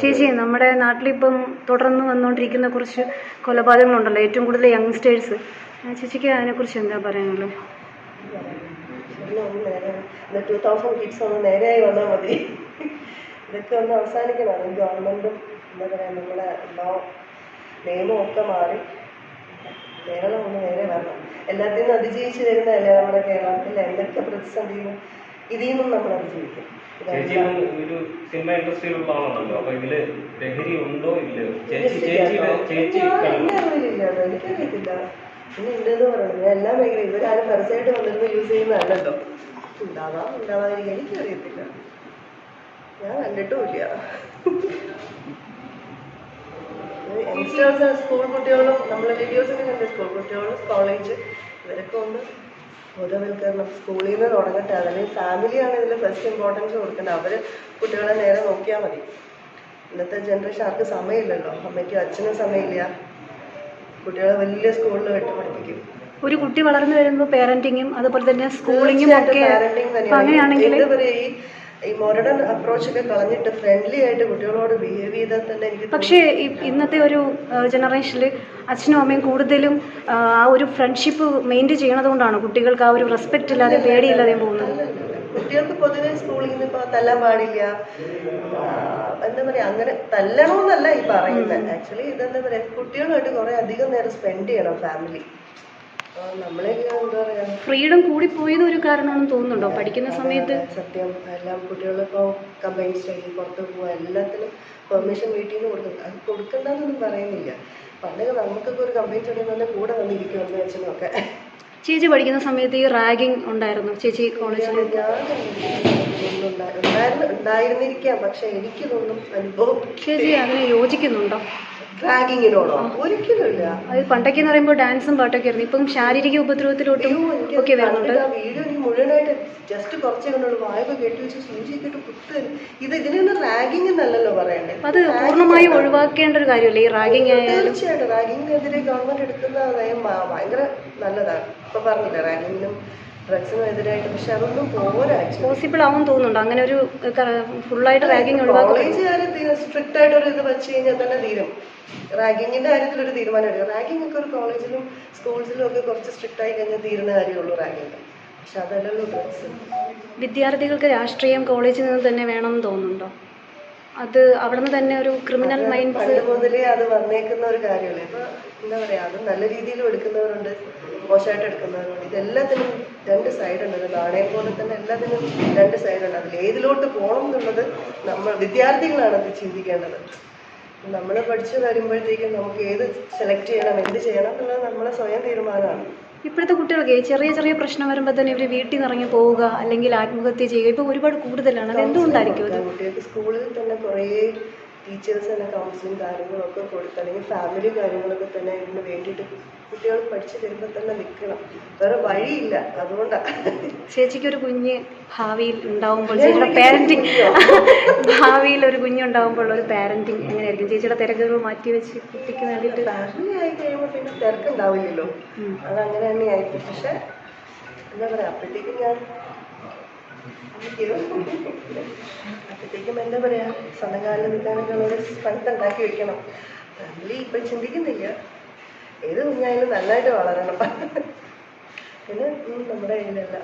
ചേച്ചി നമ്മുടെ നാട്ടിലിപ്പം തുടർന്ന് വന്നുകൊണ്ടിരിക്കുന്ന കുറച്ച് കൊലപാതകങ്ങളുണ്ടല്ലോ ഏറ്റവും കൂടുതൽ യങ്സ്റ്റേഴ്സ് ചേച്ചിക്ക് അതിനെക്കുറിച്ച് എന്താ പറയാനുള്ളത്? ടൂ തൗസൻഡ് കിഡ്സ് ഒന്ന് നേരെയായി വന്നാൽ മതി. ഇതൊക്കെ ഒന്ന് അവസാനിക്കണം. ഗവൺമെന്റും എന്താ പറയുക നമ്മുടെ ലോ നിയമവും ഒക്കെ മാറി. കേരളം ഒന്ന് നേരെ വരണം. എല്ലാത്തിനും അതിജീവിച്ച് വരുന്നതല്ലേ നമ്മുടെ കേരളത്തിൽ എന്തൊക്കെ പ്രതിസന്ധിയും ഇതിൽ നിന്നും നമ്മൾ അതിജീവിക്കും ചേച്ചി ഒരു സിനിമ ഇൻഡസ്ട്രിയിലുള്ള ആളാണല്ലോ. അപ്പൊ ഇതിൽ ലഹരി ഉണ്ടോ ഇല്ലയോ ചേച്ചി ചേച്ചി ചേച്ചി എനിക്കറിയത്തില്ല. പിന്നെ ഉണ്ടെന്ന് ഞാൻ എല്ലാ മേഖലയും ഇവരാരും പരസ്യമായിട്ട് വന്നിരുന്ന് യൂസ് ചെയ്യുന്നതല്ലല്ലോ. ഉണ്ടാവാം ഉണ്ടാവാതിരിക്കും എനിക്കറിയത്തില്ല. ഞാൻ കണ്ടിട്ടുമില്ല യങ്സ്റ്റേഴ്സ് സ്കൂൾ കുട്ടികളും നമ്മൾ വീഡിയോസൊക്കെ കണ്ട് സ്കൂൾ കുട്ടികളും കോളേജ് ഇവരൊക്കെ ഒന്ന് ബോധവൽക്കരണം. സ്കൂളിൽ നിന്ന് തുടങ്ങട്ടെ അല്ലെങ്കിൽ ഫാമിലിയാണ് ഇതിൽ ഫസ്റ്റ് ഇമ്പോർട്ടൻസ് കൊടുക്കുന്നത് അവർ കുട്ടികളെ നേരെ നോക്കിയാൽ മതി. ഇന്നത്തെ ജനറേഷൻ ആർക്ക് സമയമില്ലല്ലോ. അമ്മയ്ക്കും അച്ഛനും സമയമില്ല. കുട്ടികളെ വലിയ സ്കൂളിൽ വിട്ട് പഠിപ്പിക്കും. ഒരു കുട്ടി വളർന്നു വരുമ്പോൾ പേരന്റിങ്ങും അതുപോലെ തന്നെ സ്കൂളിങ്ങും ഒക്കെ അങ്ങനെയാണെങ്കിൽ ഈ ഈ മോഡേൺ അപ്രോച്ച് ഒക്കെ കളഞ്ഞിട്ട് ഫ്രണ്ട്ലി ആയിട്ട് കുട്ടികളോട് ബിഹേവ് ചെയ്താൽ തന്നെ എനിക്ക് പക്ഷേ ഇന്നത്തെ ഒരു ജനറേഷനിൽ അച്ഛനും അമ്മയും കൂടുതലും ആ, ഒരു ഫ്രണ്ട്ഷിപ്പ് മെയിന്റെയിൻ ചെയ്യണത് കൊണ്ടാണ് കുട്ടികൾക്ക് ആ ഒരു റെസ്പെക്റ്റ് ഇല്ലാതെ പേടിയില്ലാതെ പോകുന്നത്. കുട്ടികൾക്ക് പൊതുവെ സ്കൂളിൽ നിന്ന് ഇപ്പൊ തല്ലാൻ പാടില്ല. എന്താ പറയാ അങ്ങനെ തല്ലണമെന്നല്ല ഈ പറയുന്നത് ആക്ച്വലി ഇതെന്താ പറയാ കുട്ടികളുമായിട്ട് കുറെ അധികം നേരം സ്പെൻഡ് ചെയ്യണം ഫാമിലി നമ്മളെയൊക്കെ കൂടി പോയത് ഫ്രീഡം ഒരു കാരണമാണെന്ന് തോന്നുന്നുണ്ടോ? പഠിക്കുന്ന സമയത്ത്? സത്യം. എല്ലാം കുട്ടികളിപ്പോൾ കമ്പൈൻ സ്റ്റഡി പുറത്ത് പോവുക എല്ലാത്തിനും പെർമിഷൻ വീട്ടിൽ നിന്ന് കൊടുക്കും. അത് കൊടുക്കണ്ടെന്നൊന്നും പറയുന്നില്ല. പണ്ടൊക്കെ നമുക്കൊക്കെ ഒരു കമ്പൈൻ സ്റ്റഡി തന്നെ കൂടെ വന്നിരിക്കും അമ്മ അച്ഛനും ഒക്കെ. ചേച്ചി പഠിക്കുന്ന സമയത്ത് ഈ റാഗിങ് ഉണ്ടായിരുന്നു? ചേച്ചി കോളേജിൽ ഉണ്ടായിരുന്നിരിക്കാം പക്ഷെ എനിക്കിതൊന്നും അനുഭവം ചേച്ചി അതിനെ യോജിക്കുന്നുണ്ടോ? റാഗിങ്ങിനോടോ ഒരിക്കലുമില്ല. അത് പണ്ടൊക്കെ എന്ന് പറയുമ്പോൾ ഡാൻസും പാട്ടൊക്കെ ആയിരുന്നു. ഇപ്പം ശാരീരിക ഉപദ്രവത്തിലോട്ടും ഒക്കെ വരുന്നുണ്ട്. വീഡിയോ എനിക്ക് മുഴുവനായിട്ട് ജസ്റ്റ് കുറച്ചേ കണ്ടുള്ളൂ വായ്പ കെട്ടി വെച്ച് സൂചിയൊക്കെ കുത്ത്. ഇത് ഇതിനൊന്നും റാഗിങ് എന്നല്ലല്ലോ പറയണ്ടേ. അത് പൂർണമായും ഒഴിവാക്കേണ്ട ഒരു കാര്യമല്ലേ? ഈ റാഗിങ് ആയാലും. തീർച്ചയായിട്ടും. റാഗിങ്ങിനെതിരെ ഗവൺമെന്റ് എടുക്കുന്ന നയം ഭയങ്കര നല്ലതാണ്. ഇപ്പൊ പറഞ്ഞില്ല റാഗിങ്ങിനും ഡ്രഗ്സിനും എതിരായിട്ട് പക്ഷെ അതൊന്നും പോരാ പോസിബിൾ ആവും തോന്നുന്നുണ്ട്. അങ്ങനെ ഒരു ഫുള്ളായിട്ട് റാഗിങ് ഒഴിവാക്കും കോളേജുകാർ സ്ട്രിക്റ്റ് ആയിട്ട് ഒരു ഇത് വെച്ച് കഴിഞ്ഞാൽ തന്നെ തീരും. റാഗിങ്ങിന്റെ കാര്യത്തിൽ ഒരു തീരുമാനം എടുക്കും. റാഗിങ് ഒക്കെ ഒരു കോളേജിലും സ്കൂൾസിലും ഒക്കെ കുറച്ച് സ്ട്രിക്റ്റ് ആയി കഴിഞ്ഞാൽ തീരുന്ന കാര്യമുള്ളൂ റാഗിങ് പക്ഷെ അതല്ലല്ലോ ഡ്രഗ്സ് വിദ്യാർത്ഥികൾക്ക് രാഷ്ട്രീയം കോളേജിൽ നിന്ന് തന്നെ വേണമെന്ന് തോന്നുന്നുണ്ടോ? അത് അവിടുന്ന് തന്നെ ഒരു ക്രിമിനൽ മൈൻഡ്സ് മുതലേ അത് വന്നേക്കുന്ന ഒരു കാര്യമാണ് ഇപ്പൊ എന്താ പറയാ അത് നല്ല രീതിയിൽ എടുക്കുന്നവരുണ്ട് മോശമായിട്ട് എടുക്കുന്നവരുണ്ട്. ഇതെല്ലാത്തിനും രണ്ട് സൈഡ് ഉണ്ട്. ഒരു നാണയം പോലെ തന്നെ എല്ലാത്തിനും രണ്ട് സൈഡ് ഉണ്ട്. അതിൽ ഏതിലോട്ട് പോകണം എന്നുള്ളത് നമ്മൾ വിദ്യാർത്ഥികളാണ് അത് ചിന്തിക്കേണ്ടത്. നമ്മൾ പഠിച്ചു വരുമ്പോഴത്തേക്കും നമുക്ക് ഏത് സെലക്ട് ചെയ്യണം എന്ത് ചെയ്യണം എന്നുള്ളത് നമ്മളെ സ്വയം തീരുമാനമാണ്. ഇപ്പോഴത്തെ കുട്ടികൾക്ക് ചെറിയ ചെറിയ പ്രശ്നം വരുമ്പോൾ തന്നെ ഇവർ വീട്ടിൽ നിന്ന് ഇറങ്ങി പോവുക അല്ലെങ്കിൽ ആത്മഹത്യ ചെയ്യുക ഇപ്പോൾ ഒരുപാട് കൂടുതലാണ്. അത് എന്തുകൊണ്ടായിരിക്കും അത്? കുട്ടികൾക്ക് സ്കൂളിൽ തന്നെ കുറേ ടീച്ചേഴ്സ് തന്നെ കൗൺസിലിംഗ് കാര്യങ്ങളൊക്കെ കൊടുത്ത് അല്ലെങ്കിൽ ഫാമിലി കാര്യങ്ങളൊക്കെ തന്നെ ഇതിന് വേണ്ടിയിട്ട് കുട്ടികൾ പഠിച്ചു വരുമ്പോൾ തന്നെ നിൽക്കണം. വേറെ വഴിയില്ല അതുകൊണ്ടാണ് ചേച്ചിക്ക് ഒരു കുഞ്ഞ് ഭാവിയിൽ ഉണ്ടാവുമ്പോൾ ചേച്ചിയുടെ പാരന്റിങ് ഭാവിയിൽ ഒരു കുഞ്ഞുണ്ടാവുമ്പോൾ ഒരു പാരന്റിങ് എങ്ങനെയായിരിക്കും? ചേച്ചിയുടെ തിരക്കുകൾ മാറ്റി വെച്ച് കുട്ടിക്ക് വേണ്ടിയിട്ട്? ഫാമിലി ആയി കഴിയുമ്പോൾ പിന്നെ തിരക്കുണ്ടാവില്ലല്ലോ. അത് അതങ്ങനെ തന്നെ ആയിരിക്കും പക്ഷെ എന്താ പറയാ അപ്പോഴത്തേക്കും ഞാൻ അപ്പോഴത്തേക്കും എന്താ പറയാ? സമകാലം സ്ഥലത്ത് ഉണ്ടാക്കി വെക്കണം. ഫാമിലി ഇപ്പൊ ചിന്തിക്കുന്നില്ല. ഏത് കുഞ്ഞായാലും നന്നായിട്ട് വളരണം. പിന്നെ നമ്മുടെ കയ്യിലല്ല.